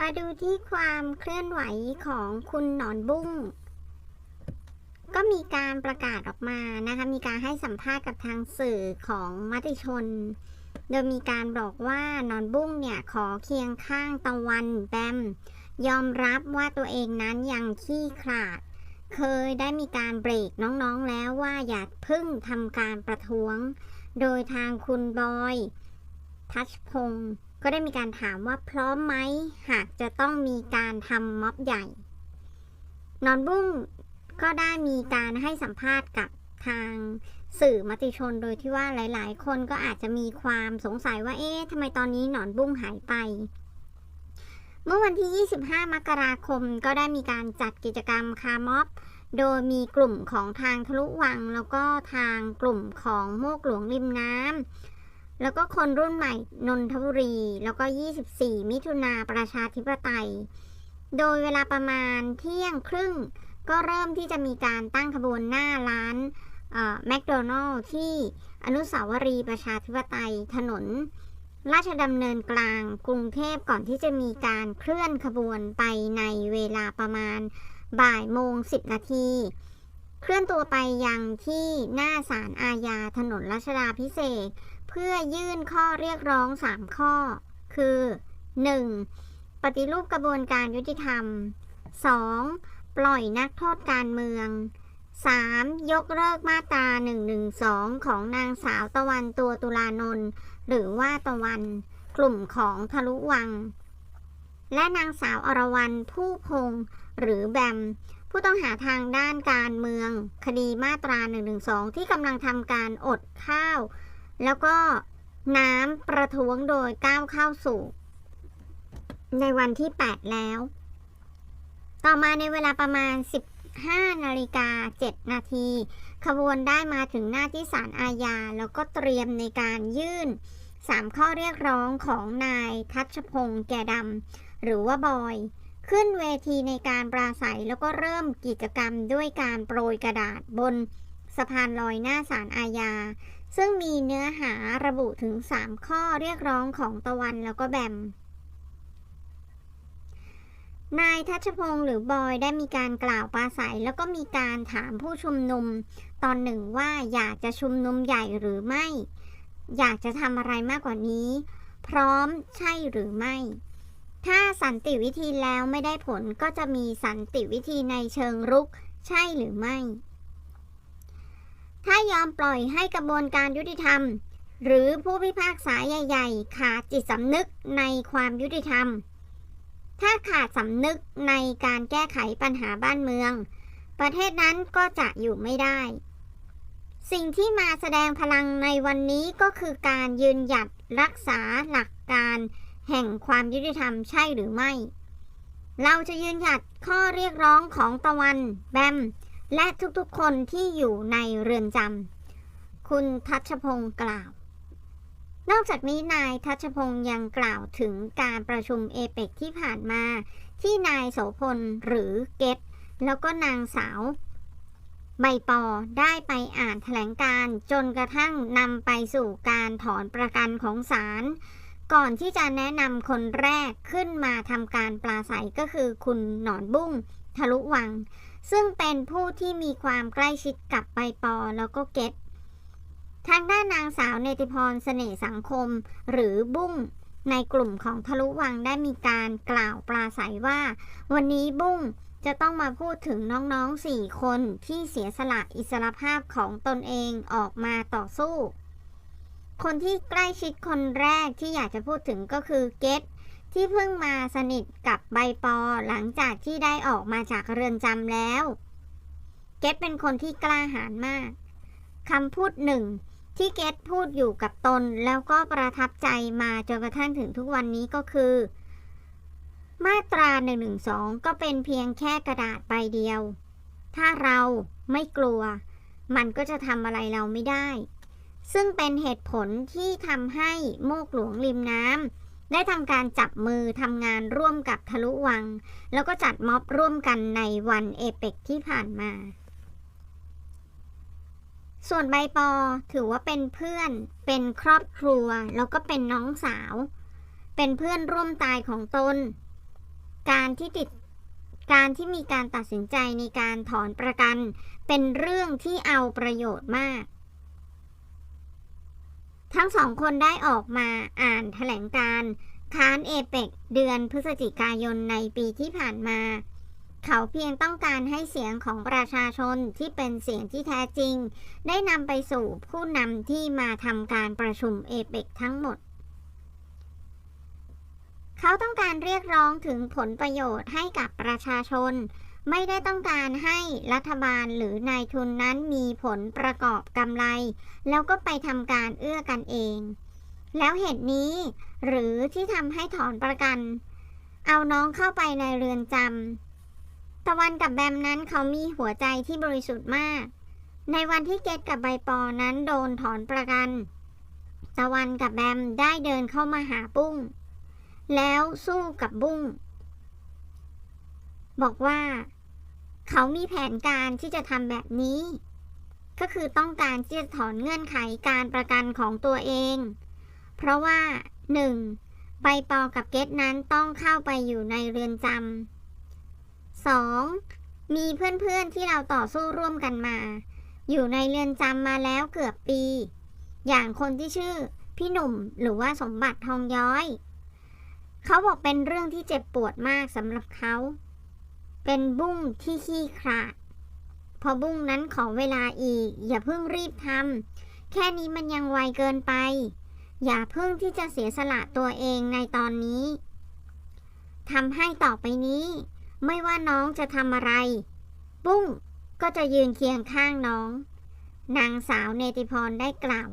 มาดูที่ความเคลื่อนไหวของคุณหนอนบุ้ง ก็มีการประกาศออกมานะคะ มีการให้สัมภาษณ์กับทางสื่อของมติชน โดยมีการบอกว่านอนบุ้งเนี่ยขอเคียงข้างตะวันแบม ยอมรับว่าตัวเองนั้นยังขี้ขลาด เคยได้มีการเบรกน้องๆแล้วว่าอย่าพึ่งทำการประท้วง โดยทางคุณบอย ทัชพงศ์ก็ได้มีการถามว่าพร้อมไหม หากจะต้องมีการทำม็อบใหญ่ นอนบุ้งก็ได้มีการให้สัมภาษณ์กับทางสื่อมติชนโดยที่ว่าหลาย ๆ คนก็อาจจะมีความสงสัยว่า เอ๊ะทำไมตอนนี้หนอนบุ้งหายไป เมื่อวันที่ 25 มกราคมก็ได้มีการจัดกิจกรรมคาร์ม็อบ โดยมีกลุ่มของทางทะลุวัง แล้วก็ทางกลุ่มของโมกหลวงริมน้ำ แล้วก็คนรุ่นใหม่ นนทบุรี แล้วก็ 24 มิถุนาประชาธิปไตย โดยเวลาประมาณเที่ยงครึ่ง ก็เริ่มที่จะมีการตั้งขบวนหน้าร้านแมคโดนัลล์ที่อนุสาวรีย์ประชาธิปไตยถนน ราชดำเนินกลางกรุงเทพก่อนที่จะมีการเคลื่อนขบวนไปในเวลาประมาณบ่ายโมง 10 นาที เคลื่อนตัวไปยังที่หน้าศาลอาญาถนนรัชดาพิเศษ เพื่อยื่นข้อเรียกร้อง 3 ข้อ คือ 1. ปฏิรูปกระบวนการยุติธรรม 2. ปล่อยนักโทษการเมือง 3. ยกเลิกมาตรา 112 ของนางสาวตะวันตัวตุลานนท์หรือว่าตะวันกลุ่มของทะลุวัง และนางสาวอรวรรณผู้พงษ์หรือแบม ผู้ต้องหาทางด้านการเมือง คดีมาตรา 112 ที่กำลังทำการอดข้าว แล้วก็น้ำประท้วงโดยก้าวเข้าสู่ ในวันที่ 8 แล้ว ต่อมาในเวลาประมาณ 15นาฬิกา7นาที ขบวนได้มาถึงหน้าที่ศาลอาญา แล้วก็เตรียมในการยื่น 3 ข้อเรียกร้องของนายทัชพงษ์แก่ดำหรือว่าบอย ขึ้นเวทีในการปราศัยแล้วก็เริ่มกิจกรรมด้วยการโปรยกระดาษบนสะพานลอยหน้าศาลอาญา ซึ่งมีเนื้อหาระบุถึง 3 ข้อเรียกร้องของตะวันแล้วก็แบม นายทัชพงศ์หรือบอยได้มีการกล่าวปราศัย แล้วก็มีการถามผู้ชุมนุม ตอนหนึ่งว่าอยากจะชุมนุมใหญ่หรือไม่ อยากจะทำอะไรมากกว่านี้ พร้อมใช่หรือไม่ ถ้าสันติวิธีแล้วไม่ได้ผลก็จะมีสันติวิธีในเชิงรุกใช่หรือไม่ ถ้ายอมปล่อยให้กระบวนการยุติธรรม หรือผู้พิพากษาใหญ่ ๆ ขาดจิตสำนึกในความยุติธรรม ถ้าขาดสำนึกในการแก้ไขปัญหาบ้านเมือง ประเทศนั้นก็จะอยู่ไม่ได้ สิ่งที่มาแสดงพลังในวันนี้ก็คือการยืนหยัดรักษาหลักการ แห่งความยุติธรรมใช่หรือไม่ เราจะยืนหยัดข้อเรียกร้องของตะวัน แบม และทุกๆคนที่อยู่ในเรือนจำ คุณทัชพงศ์กล่าว นอกจากนี้นายทัชพงศ์ยังกล่าวถึงการประชุมเอเปกที่ผ่านมา ที่นายโสพลหรือเกตแล้วก็นางสาวใบปอได้ไปอ่านแถลงการ์จนกระทั่งนำไปสู่การถอนประกันของศาล ก่อนที่จะแนะนำคนแรกขึ้นมาทำการปลาใสก็คือคุณหนอนบุ้งทะลุวัง ซึ่งเป็นผู้ที่มีความใกล้ชิดกับใบปอแล้วก็เกตทางด้านนางสาวเนติพรเสน่ห์สังคม หรือบุ้งในกลุ่มของทะลุวังได้มีการกล่าวปลาใสว่า วันนี้บุ้งจะต้องมาพูดถึงน้องๆสี่คนที่เสียสละอิสรภาพของตนเองออกมาต่อสู้ คนที่ใกล้ชิดคนแรกที่อยากจะพูดถึงก็คือเกตที่เพิ่งมาสนิทกับใบปอหลังจากที่ได้ออกมาจากเรือนจำแล้ว เกตเป็นคนที่กล้าหาญมากคำพูดหนึ่งที่เกตพูดอยู่กับตนแล้วก็ประทับใจมาจนกระทั่งถึงทุกวันนี้ก็คือ มาตรา1นึก็เป็นเพียงแค่กระดาษใบเดียว ถ้าเราไม่กลัว มันก็จะทำอะไรเราไม่ได้ ซึ่งเป็นเหตุผลที่ทำให้โมกหลวงริมน้ำได้ทำการจับมือทำงานร่วมกับทะลุวัง แล้วก็จัดม็อบร่วมกันในวันเอเปกที่ผ่านมา ส่วนใบปอถือว่าเป็นเพื่อน เป็นครอบครัว แล้วก็เป็นน้องสาว เป็นเพื่อนร่วมตายของตน การที่ติดการที่มีการตัดสินใจในการถอนประกัน เป็นเรื่องที่เอาประโยชน์มาก ทั้งสองคนได้ออกมาอ่านแถลงการค้านเอเปกเดือนพฤศจิกายนในปีที่ผ่านมา เขาเพียงต้องการให้เสียงของประชาชนที่เป็นเสียงที่แท้จริง ได้นำไปสู่ผู้นำที่มาทำการประชุมเอเปกทั้งหมด เขาต้องการเรียกร้องถึงผลประโยชน์ให้กับประชาชน ไม่ได้ต้องการให้รัฐบาลหรือนายทุนนั้นมีผลประกอบกำไร แล้วก็ไปทำการเอื้อกันเอง แล้วเหตุนี้ หรือที่ทำให้ถอนประกัน เอาน้องเข้าไปในเรือนจำตะวันกับแบมนั้นเขามีหัวใจที่บริสุทธิ์มาก ในวันที่เกตกับใบปอนั้นโดนถอนประกัน ตะวันกับแบมได้เดินเข้ามาหาปุ้ง แล้วสู้กับบุ้งบอกว่า เขามีแผนการที่จะทำแบบนี้ ก็คือต้องการที่จะถอนเงื่อนไขการประกันของตัวเอง เพราะว่า 1. ใบปอกับเกตนั้นต้องเข้าไปอยู่ในเรือนจำ 2. มีเพื่อนๆที่เราต่อสู้ร่วมกันมา อยู่ในเรือนจำมาแล้วเกือบปี อย่างคนที่ชื่อพี่หนุ่มหรือว่าสมบัติทองย้อย เขาบอกเป็นเรื่องที่เจ็บปวดมากสำหรับเขา เป็นบุ้งที่ขี้ขลาดพอบุ้งนั้นขอเวลาอีก อย่าเพิ่งรีบทำแค่นี้มันยังไวเกินไป อย่าเพิ่งที่จะเสียสละตัวเองในตอนนี้ทำให้ต่อไปนี้ ไม่ว่าน้องจะทำอะไร บุ้งก็จะยืนเคียงข้างน้อง นางสาวเนติพรได้กล่าว